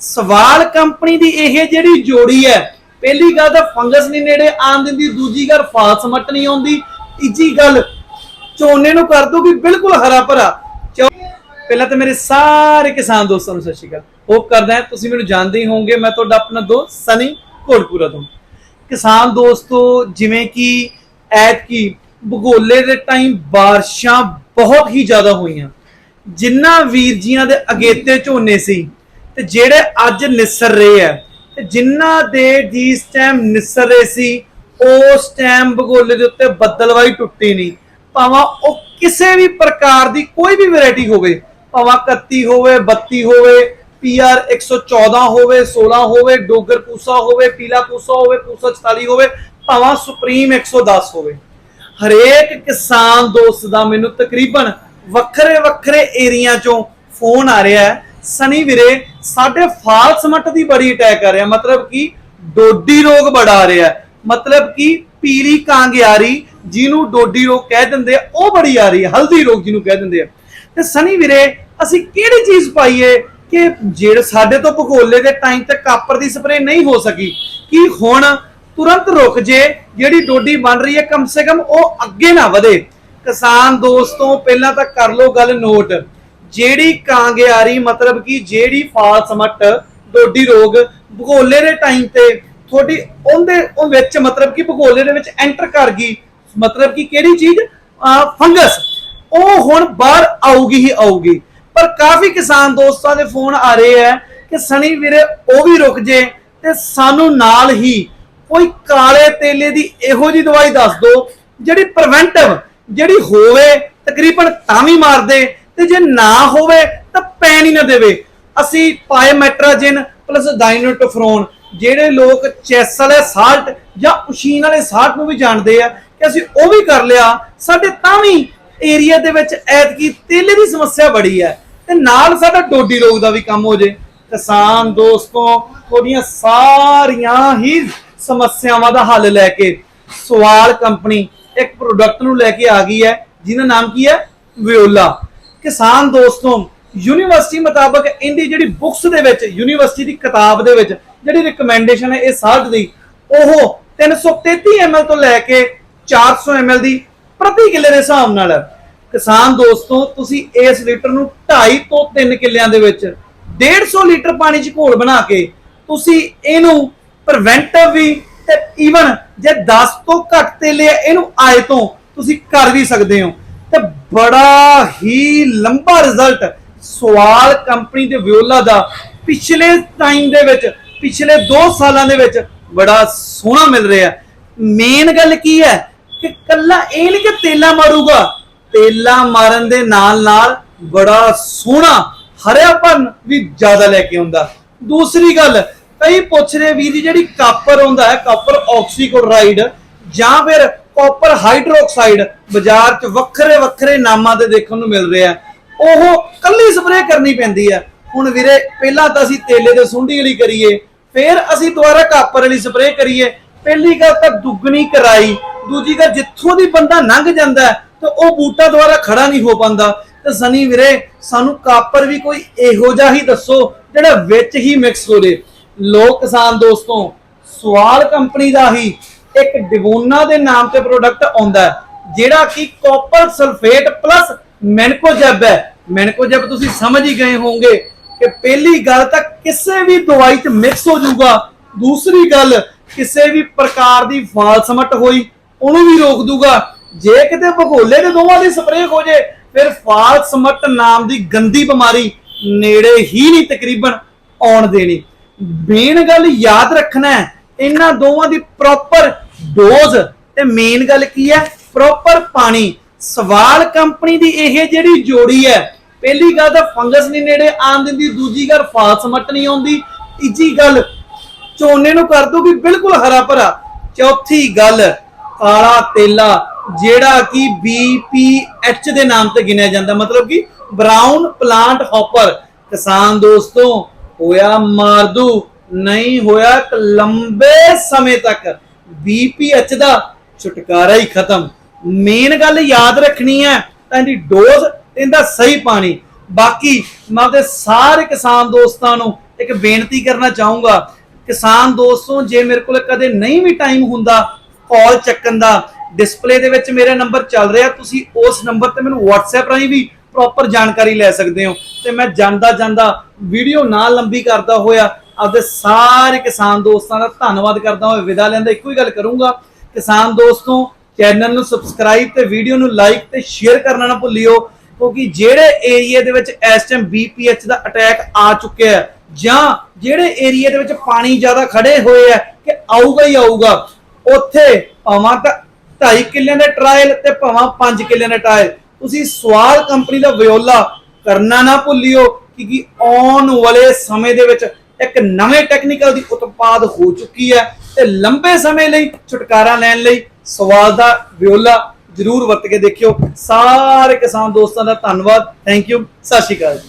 ਸਵਾਲ ਕੰਪਨੀ ਦੀ ਇਹ ਜਿਹੜੀ ਜੋੜੀ ਹੈ, ਪਹਿਲੀ ਗੱਲ ਤਾਂ ਫੰਗਸ ਨਹੀਂ ਨੇੜੇ ਆਉਣ ਦਿੰਦੀ, ਦੂਜੀ ਗੱਲ ਫਾਲਸ ਮੱਟ ਨਹੀਂ ਆਉਂਦੀ, ਤੀਜੀ ਗੱਲ ਝੋਨੇ ਨੂੰ ਕਰ ਦੂਗੀ ਬਿਲਕੁਲ ਹਰਾ ਭਰਾ। ਪਹਿਲਾਂ ਤਾਂ ਮੇਰੇ ਸਾਰੇ ਕਿਸਾਨ ਦੋਸਤਾਂ ਨੂੰ ਸਤਿ ਸ਼੍ਰੀ ਅਕਾਲ। ਹੋਪ ਕਰਦਾ ਤੁਸੀਂ ਮੈਨੂੰ ਜਾਣਦੇ ਹੀ ਹੋਵੋਗੇ, ਮੈਂ ਤੁਹਾਡਾ ਆਪਣਾ ਦੋਸਤ ਸਨੀ ਕੋਟਪੂਰਾ ਤੋਂ। ਕਿਸਾਨ ਦੋਸਤੋ, ਜਿਵੇਂ ਕਿ ਐਤਕੀ ਭੂਗੋਲੇ ਦੇ ਟਾਈਮ ਬਾਰਿਸ਼ਾਂ ਬਹੁਤ ਹੀ ਜ਼ਿਆਦਾ ਹੋਈਆਂ। ਜਿੰਨਾ ਵੀਰ ਜੀਆਂ ਦੇ ਅਗੇਤੇ ਝੋਨੇ ਸੀ ਤੇ ਜਿਹੜੇ ਅੱਜ ਨਿਸਰ ਰਹੇ ਆ, ਤੇ ਜਿਨ੍ਹਾਂ ਦੇ ਜਿਸ ਟਾਈਮ ਨਿਸਰ ਰਹੇ ਸੀ, ਉਸ ਟਾਈਮ ਭੂਗੋਲੇ ਦੇ ਉੱਤੇ ਬੱਦਲਵਾਈ ਟੁੱਟੀ ਨਹੀਂ। ਭਾਵੇਂ ਉਹ ਕਿਸੇ ਵੀ ਪ੍ਰਕਾਰ ਦੀ ਕੋਈ ਵੀ ਵੈਰਾਈਟੀ ਹੋਵੇ, ਭਾਵੇਂ 31 ਹੋਵੇ 32 ਹੋਵੇ ਪੀਆਰ 114 ਹੋਵੇ 16 ਹੋਵੇ, ਡੋਗਰ ਪੂਸਾ ਹੋਵੇ, ਪੀਲਾ ਪੂਸਾ ਹੋਵੇ ਪੂਸਾ 44 ਹੋਵੇ, ਭਾਵੇਂ ਸੁਪਰੀਮ 110 ਹੋਵੇ। ਹਰੇਕ ਕਿਸਾਨ ਦੋਸਤ ਦਾ ਮੈਨੂੰ ਤਕਰੀਬਨ ਵੱਖਰੇ ਵੱਖਰੇ ਏਰੀਆ ਚੋਂ ਫੋਨ ਆ ਰਿਹਾ ਹੈ ਸਨੀ ਵੀਰੇ, ਸਾਡੇ ਫਾਲਸ ਦੀ ਬੜੀ ਅਟੈਕ ਕਰ ਰਿਹਾ। ਮਤਲਬ ਕਿ ਡੋਡੀ ਰੋਗ ਬੜਾ ਰਿਹਾ। ਮਤਲਬ ਕਿ ਪੀਲੀ ਕਾਂਗਿਆਰੀ ਜਿਹਨੂੰ ਡੋਡੀ ਰੋਗ ਕਹਿ ਦਿੰਦੇ ਆ, ਉਹ ਬੜੀ ਆ ਰਹੀ ਹੈ। ਹਲਦੀ ਰੋਗ ਜਿਹਨੂੰ ਕਹਿ ਦਿੰਦੇ ਆ। ਤੇ ਸਨੀ ਵੀਰੇ, ਅਸੀਂ ਕਿਹੜੀ ਚੀਜ਼ ਪਾਈਏ ਕਿ ਜਿਹੜੇ ਸਾਡੇ ਤੋਂ ਭੂਗੋਲੇ ਦੇ ਟਾਈਮ ਤੇ ਕਾਪਰ ਦੀ ਸਪਰੇ ਨਹੀਂ ਹੋ ਸਕੀ, ਕਿ ਹੁਣ ਤੁਰੰਤ ਰੁਕ ਜੇ, ਜਿਹੜੀ ਡੋਡੀ ਬਣ ਰਹੀ ਹੈ, ਕਮ ਸੇ ਕਮ ਉਹ ਅੱਗੇ ਨਾ ਵਧੇ। ਕਿਸਾਨ ਦੋਸਤੋ, ਪਹਿਲਾਂ ਤਾਂ ਕਰ ਲੋ ਗੱਲ ਨੋਟ। ਜਿਹੜੀ ਕਾਂਗਿਆਰੀ ਮਤਲਬ ਕਿ ਜਿਹੜੀ ਫਾਲਸ ਮੱਟ, ਡੋਡੀ ਰੋਗ, ਭੂਗੋਲੇ ਦੇ ਟਾਈਮ ਤੇ ਤੁਹਾਡੀ ਉਹਦੇ, ਉਹ ਵਿੱਚ ਮਤਲਬ ਕਿ ਭੂਗੋਲੇ ਦੇ ਵਿੱਚ ਐਂਟਰ ਕਰ ਗਈ। ਮਤਲਬ ਕਿ ਕਿਹੜੀ ਚੀਜ਼? ਫੰਗਸ ਉਹ ਹੁਣ ਬਾਹਰ ਆਊਗੀ ਹੀ ਆਊਗੀ। ਪਰ ਕਾਫੀ ਕਿਸਾਨ ਦੋਸਤਾਂ ਦੇ ਫੋਨ ਆ ਰਹੇ ਆ ਕਿ ਸਣੀ ਵੀਰੇ, ਉਹ ਵੀ ਰੁਕ ਜੇ ਤੇ ਸਾਨੂੰ ਨਾਲ ਹੀ ਕੋਈ ਕਾਲੇ ਤੇਲੇ ਦੀ ਇਹੋ ਜੀ ਦਵਾਈ ਦੱਸ ਦਿਓ, ਜਿਹੜੀ ਪ੍ਰੀਵੈਂਟਿਵ ਜਿਹੜੀ ਹੋਵੇ, ਤਕਰੀਬਨ ਤਾਂ ਵੀ ਮਾਰ ਦੇ ਤੇ ਜੇ ਨਾ ਹੋਵੇ ਤਾਂ ਪੈਣ ਹੀ ਨਾ ਦੇਵੇ। ਅਸੀਂ ਪਾਇਮੈਟਰਾਜਿਨ ਪਲੱਸ ਡਾਇਨੋਟੋਫਰੋਨ ਜਿਹੜੇ ਲੋਕ ਚੈਸ ਵਾਲੇ ਸਾਲਟ ਜਾਂ ਉਸ਼ੀਨ ਵਾਲੇ ਸਾਲਟ ਨੂੰ ਵੀ ਜਾਣਦੇ ਆ ਕਿ ਅਸੀਂ ਉਹ ਵੀ ਕਰ ਲਿਆ, ਸਾਡੇ ਤਾਂ ਵੀ ਏਰੀਆ ਦੇ ਵਿੱਚ ਐਤਕੀ ਤੇਲੇ ਦੀ ਸਮੱਸਿਆ ਬੜੀ ਹੈ ਤੇ ਨਾਲ ਸਾਡਾ ਡੋਡੀ ਰੋਗ ਦਾ ਵੀ ਕੰਮ ਹੋ ਜੇ। ਕਿਸਾਨ ਦੋਸਤੋ, ਤੁਹਾਡੀਆਂ ਸਾਰੀਆਂ ਹੀ ਸਮੱਸਿਆਵਾਂ ਦਾ ਹੱਲ ਲੈ ਕੇ ਸਵਾਲ ਕੰਪਨੀ ਇੱਕ ਪ੍ਰੋਡਕਟ ਨੂੰ ਲੈ ਕੇ ਆ ਗਈ ਹੈ, ਜਿਹਦਾ ਨਾਮ ਕੀ ਹੈ? ਵਿਓਲਾ ਕਿਸਾਨ ਦੋਸਤੋ, ਯੂਨੀਵਰਸਿਟੀ ਮੁਤਾਬਕ ਇਹਦੀ ਜਿਹੜੀ ਬੁక్స్ ਦੇ ਵਿੱਚ, ਯੂਨੀਵਰਸਿਟੀ ਦੀ ਕਿਤਾਬ ਦੇ ਵਿੱਚ ਜਿਹੜੀ ਰਿਕਮੈਂਡੇਸ਼ਨ ਹੈ, ਇਹ ਸਾਲਟ ਦੀ, ਉਹ 333 ml ਤੋਂ ਲੈ ਕੇ 400 ml ਦੀ ਪ੍ਰਤੀ ਕਿੱਲੇ ਦੇ ਹਿਸਾਬ ਨਾਲ। ਕਿਸਾਨ ਦੋਸਤੋ, ਤੁਸੀਂ ਇਸ ਲੀਟਰ ਨੂੰ 2.5 ਤੋਂ 3 ਕਿੱਲਿਆਂ ਦੇ ਵਿੱਚ 150 ਲੀਟਰ ਪਾਣੀ ਚ ਘੋਲ ਬਣਾ ਕੇ ਤੁਸੀਂ ਇਹਨੂੰ ਪ੍ਰੀਵੈਂਟਿਵ ਵੀ ਤੇ ਈਵਨ ਜੇ 10 ਤੋਂ ਘੱਟ ਤੇ ਲਿਆ ਇਹਨੂੰ ਆਏ ਤੋਂ ਤੁਸੀਂ ਕਰ ਵੀ ਸਕਦੇ ਹੋ। ਤੇ ਬੜਾ ਹੀ ਲੰਬਾ ਰਿਜ਼ਲਟ ਸਵਾਲ ਕੰਪਨੀ ਦੇ ਵਿਓਲਾ ਦਾ ਪਿਛਲੇ ਟਾਈਮ ਦੇ ਵਿੱਚ, ਪਿਛਲੇ 2 ਸਾਲਾਂ ਦੇ ਵਿੱਚ ਬੜਾ ਸੋਹਣਾ ਮਿਲ ਰਿਹਾ ਮੇਨ ਗੱਲ ਕੀ ਹੈ ਕਿ ਕੱਲਾ ਇਹ ਨਹੀਂ ਕਿ ਤੇਲਾ ਮਾਰੂਗਾ, ਤੇਲਾ ਮਾਰਨ ਦੇ ਨਾਲ ਨਾਲ ਬੜਾ ਸੋਹਣਾ ਹਰਿਆਪਨ ਵੀ ਜ਼ਿਆਦਾ ਲੈ ਕੇ ਆਉਂਦਾ। ਦੂਸਰੀ ਗੱਲ, ਕਈ ਪੁੱਛ ਰਹੇ ਵੀਰ ਜੀ, ਜਿਹੜੀ ਕਾਪਰ ਹੁੰਦਾ ਹੈ ਕਾਪਰ ਆਕਸੀਕਲੋਰਾਈਡ ਜਾਂ ਫਿਰ ਕਾਪਰ ਹਾਈਡਰੋਕਸਾਈਡ ਬਾਜ਼ਾਰ 'ਚ ਵੱਖਰੇ ਵੱਖਰੇ ਨਾਮਾਂ ਤੇ ਦੇਖਣ ਨੂੰ ਮਿਲ ਰਿਹਾ ਉਹ ਕੱਲੀ ਸਪਰੇਅ ਕਰਨੀ ਪੈਂਦੀ ਹੈ ਹੁਣ ਵੀਰੇ, ਪਹਿਲਾਂ ਤਾਂ ਅਸੀਂ ਤੇਲੇ ਦੇ ਸੁੰਡੀ ਵਾਲੀ ਕਰੀਏ, ਫਿਰ ਅਸੀਂ ਦੁਬਾਰਾ ਕਾਪਰ ਵਾਲੀ ਸਪਰੇਅ ਕਰੀਏ। ਪਹਿਲੀ ਗੱਲ ਤਾਂ ਦੁੱਗਣੀ ਕਰਾਈ, ਦੂਜੀ ਗੱਲ ਜਿੱਥੋਂ ਦੀ ਬੰਦਾ ਲੰਘ ਜਾਂਦਾ ਤਾਂ ਉਹ ਬੂਟਾ ਦੁਬਾਰਾ ਖੜਾ ਨਹੀਂ ਹੋ ਪਾਉਂਦਾ। ਤੇ ਸਨੀ ਵੀਰੇ, ਸਾਨੂੰ ਕਾਪਰ ਵੀ ਕੋਈ ਇਹੋ ਜਿਹਾ ਹੀ ਦੱਸੋ, ਜਿਹੜਾ ਵਿੱਚ ਹੀ ਮਿਕਸ ਹੋ ਜੇ। ਲੋਕ ਕਿਸਾਨ ਦੋਸਤੋ, ਸਵਾਲ ਕੰਪਨੀ ਦਾ ਹੀ ਇੱਕ ਡਿਵੋਨਾ ਦੇ ਨਾਮ ਤੇ ਪ੍ਰੋਡਕਟ ਆਉਂਦਾ ਜਿਹੜਾ ਕਿ ਕਾਪਰ ਸਲਫੇਟ ਪਲੱਸ ਮੈਨਕੋਜੈਬ ਹੈ। ਮੈਨਕੋਜੈਬ ਤੁਸੀਂ ਸਮਝ ਹੀ ਗਏ ਹੋਵੋਗੇ ਕਿ ਪਹਿਲੀ ਗੱਲ ਤਾਂ ਕਿਸੇ ਵੀ ਦਵਾਈ 'ਚ ਮਿਕਸ ਹੋ ਜਾਊਗਾ। ਦੂਸਰੀ ਗੱਲ, ਕਿਸੇ ਵੀ ਪ੍ਰਕਾਰ ਦੀ ਫਾਲਸਮਟ ਹੋਈ, ਉਹਨੂੰ ਵੀ ਰੋਕ ਦੂਗਾ ਜੇ ਕਿਤੇ ਭਗੋਲੇ ਦੇ ਦੋਵਾਂ ਦੀ ਸਪਰੇਅ ਹੋ ਜੇ, ਫਿਰ ਫਾਲਸਮਟ ਨਾਮ ਦੀ ਗੰਦੀ ਬਿਮਾਰੀ ਨੇੜੇ ਹੀ ਨਹੀਂ, ਤਕਰੀਬਨ ਆਉਣ ਦੇਣੀ। ਮੇਨ ਗੱਲ ਯਾਦ ਰੱਖਣਾ ਹੈ, ਇਹਨਾਂ ਦੋਵਾਂ ਦੀ ਪ੍ਰੋਪਰ ਡੋਜ਼। ਤੇ ਮੇਨ ਗੱਲ ਕੀ ਹੈ? ਪ੍ਰੋਪਰ ਪਾਣੀ। ਸਵਾਲ ਕੰਪਨੀ ਦੀ ਇਹ ਜਿਹੜੀ ਜੋੜੀ ਹੈ, ਪਹਿਲੀ ਗੱਲ ਤਾਂ ਫੰਗਸ ਨਹੀਂ ਨੇੜੇ ਆਉਣ ਦਿੰਦੀ, ਦੂਜੀ ਗੱਲ ਫਾਲਸ ਨਹੀਂ ਆਉਂਦੀ, ਤੀਜੀ ਗੱਲ ਝੋਨੇ ਨੂੰ ਕਰ ਦੂਗੀ ਬਿਲਕੁਲ ਹਰਾ ਭਰਾ। ਚੌਥੀ ਗੱਲ, ਕਾਲਾ ਤੇਲਾ, ਜਿਹੜਾ ਕਿ BPH ਦੇ ਨਾਮ ਤੇ ਗਿਣਿਆ ਜਾਂਦਾ, ਮਤਲਬ ਕਿ ਬਰਾਊਨ ਪਲਾਂਟ ਹੌਪਰ ਕਿਸਾਨ ਦੋਸਤੋ, ਹੋਇਆ ਮਾਰਦੂ ਨਹੀਂ ਹੋਇਆ ਲੰਬੇ ਸਮੇਂ ਤੱਕ। BPH ਦਾ ਛੁਟਕਾਰਾ ਹੀ ਖਤਮ। ਮੇਨ ਗੱਲ ਯਾਦ ਰੱਖਣੀ ਹੈ, ਤਾਂ ਇਹਦੀ ਡੋਜ਼ ਇਹਦਾ ਸਹੀ ਪਾਣੀ। ਬਾਕੀ ਮੈਂ ਆਪਦੇ ਸਾਰੇ ਕਿਸਾਨ ਦੋਸਤਾਂ ਨੂੰ ਇੱਕ ਬੇਨਤੀ ਕਰਨਾ ਚਾਹੂੰਗਾ, ਕਿਸਾਨ ਦੋਸਤੋ, ਜੇ ਮੇਰੇ ਕੋਲ ਕਦੇ ਨਹੀਂ ਵੀ ਟਾਈਮ ਹੁੰਦਾ ਕਾਲ ਚੱਕਣ ਦਾ ਡਿਸਪਲੇ ਦੇ ਵਿੱਚ ਮੇਰਾ ਨੰਬਰ ਚੱਲ ਰਿਹਾ, ਤੁਸੀਂ ਉਸ ਨੰਬਰ ਤੇ ਮੈਨੂੰ WhatsApp ਰਾਹੀਂ ਵੀ ਪ੍ਰੋਪਰ ਜਾਣਕਾਰੀ ਲੈ ਸਕਦੇ ਹੋ। ਤੇ ਮੈਂ ਜਾਂਦਾ ਜਾਂਦਾ ਵੀਡੀਓ ਨਾ ਲੰਬੀ ਕਰਦਾ ਹੋਇਆ ਆਪਦੇ ਸਾਰੇ ਕਿਸਾਨ ਦੋਸਤਾਂ ਦਾ ਧੰਨਵਾਦ ਕਰਦਾ ਹੋਇਆ ਵਿਦਾ ਲੈਂਦਾ, ਇੱਕੋ ਹੀ ਗੱਲ ਕਰੂੰਗਾ। ਕਿਸਾਨ ਦੋਸਤੋ ਚੈਨਲ ਨੂੰ ਸਬਸਕ੍ਰਾਈਬ ਤੇ ਵੀਡੀਓ ਨੂੰ ਲਾਈਕ ਤੇ ਸ਼ੇਅਰ ਕਰਨਾ ਨਾ ਭੁੱਲਿਓ, ਕਿਉਂਕਿ ਜਿਹੜੇ ਏਰੀਆ ਦੇ ਵਿੱਚ ਇਸ ਟਾਈਮ BPH ਦਾ ਅਟੈਕ ਆ ਚੁੱਕਿਆ ਹੈ, ਜਾਂ ਜਿਹੜੇ ਏਰੀਆ ਦੇ ਵਿੱਚ ਪਾਣੀ ਜ਼ਿਆਦਾ ਖੜੇ ਹੋਏ ਆ, ਕਿ ਆਊਗਾ ਹੀ ਆਊਗਾ, ਉੱਥੇ ਭਾਵਾਂ ਤਾਂ 2.5 ਕਿੱਲਿਆਂ ਦੇ ਟਰਾਇਲ ਤੇ ਭਾਵਾਂ 5 ਕਿੱਲਿਆਂ ਦੇ ਟਰਾਇਲ ਤੁਸੀਂ ਸਵਾਲ ਕੰਪਨੀ ਦਾ ਵਿਓਲਾ ਕਰਨਾ ਨਾ ਭੁੱਲਿਓ, ਕਿਉਂਕਿ ਆਉਣ ਵਾਲੇ ਸਮੇਂ ਦੇ ਵਿੱਚ ਇੱਕ ਨਵੇਂ ਟੈਕਨੀਕਲ ਦੀ ਉਤਪਾਦ ਹੋ ਚੁੱਕੀ ਹੈ ਤੇ ਲੰਬੇ ਸਮੇਂ ਲਈ ਛੁਟਕਾਰਾ ਲੈਣ ਲਈ ਸਵਾਲ ਦਾ ਵਿਓਲਾ ਜ਼ਰੂਰ ਵਰਤ ਕੇ ਦੇਖਿਓ। ਸਾਰੇ ਕਿਸਾਨ ਦੋਸਤਾਂ ਦਾ ਧੰਨਵਾਦ। ਥੈਂਕ ਯੂ ਸਤਿ ਸ਼੍ਰੀ ਅਕਾਲ ਜੀ।